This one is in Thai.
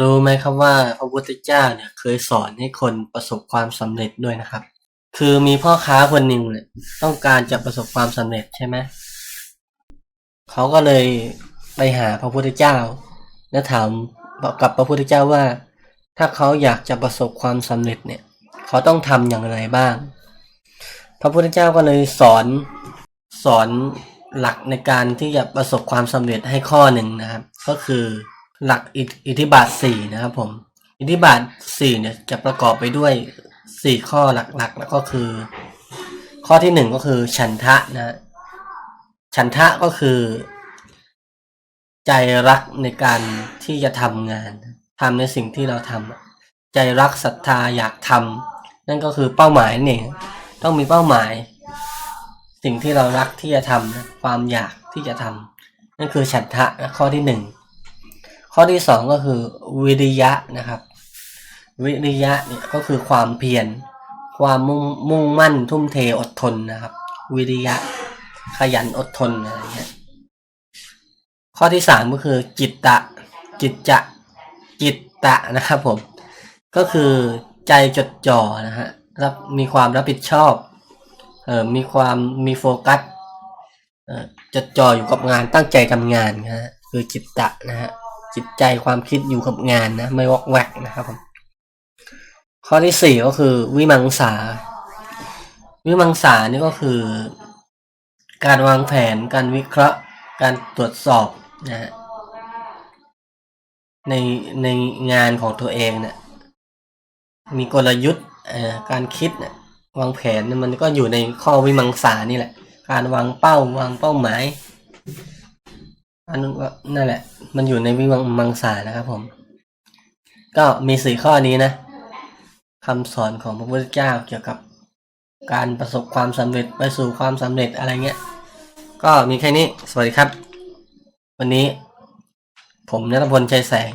รู้ไหมครับว่าพระพุทธเจ้าเนี่ยเคยสอนให้คนประสบความสำเร็จด้วยนะครับ คือมีพ่อค้าคนหนึ่งเนี่ยต้องการจะประสบความสำเร็จใช่ไหมเขาก็เลยไปหาพระพุทธเจ้า แล้วถามกับพระพุทธเจ้าว่า ถ้าเขาอยากจะประสบความสำเร็จเนี่ย เขาต้องทำอย่างไรบ้าง พระพุทธเจ้าก็เลยสอนสอนหลักในการที่จะประสบความสำเร็จให้ข้อหนึ่งนะครับ ก็คือ หลักอิทอิธิบาทสี่นะครับผม อิทธิบาทสี่เนี่ยจะประกอบไปด้วยสี่ข้อหลักๆ แล้วก็คือ ข้อที่หนึ่งก็คือฉันทะนะฉันทะก็คือ ใจรักในการที่จะทำงานทำในสิ่งที่เราทำใจรักศรัทธาอยากทำนั่นก็คือเป้าหมายนี่นเองต้องมีเป้าหมาย สิ่งที่เรารักที่จะทำนะความอยากที่จะทำนั่นคือฉันทะนะข้อที่หนึ่ง ข้อที่สองก็คือวิริยะนะครับ วิริยะเนี่ยก็คือความเพียรความมุ่งมุ่งมั่นทุ่มเทอดทนนะครับ วิริยะขยันอดทนอะไรเงี้ยข้อที่สามก็คือจิตตะจิตจะจิตตะนะครับผม ก็คือใจจดจ่อนะฮะรับมีความรับผิดชอบเอ่อมีความมีโฟกัสเอ่อจดจ่ออยู่กับงานตั้งใจทำงานนะฮะคือจิตตะนะฮะ จิตใจความคิดอยู่กับงานนะไม่วอกแวกนะครับผมข้อที่สี่ก็คือวิมังสา วิมังสานี่ก็คือ การวางแผนการวิเคราะห์การตรวจสอบนะฮะในในงานของตัวเองเนี่ยมีกลยุทธ์การคิดนี่ยวางแผนเนี่ยมันก็อยู่ในข้อวิมังสานี่แหละ การวางเป้าวางเป้าหมายอันนั่นแหละ มันอยู่ในวิมังสานะครับผม ก็มีสี่ข้อนี้นะคำสอนของพระพุทธเจ้าเกี่ยวกับการประสบความสำเร็จไปสู่ความสำเร็จอะไรเงี้ย ก็มีแค่นี้ สวัสดีครับ วันนี้ผมนัทพลชัยแสง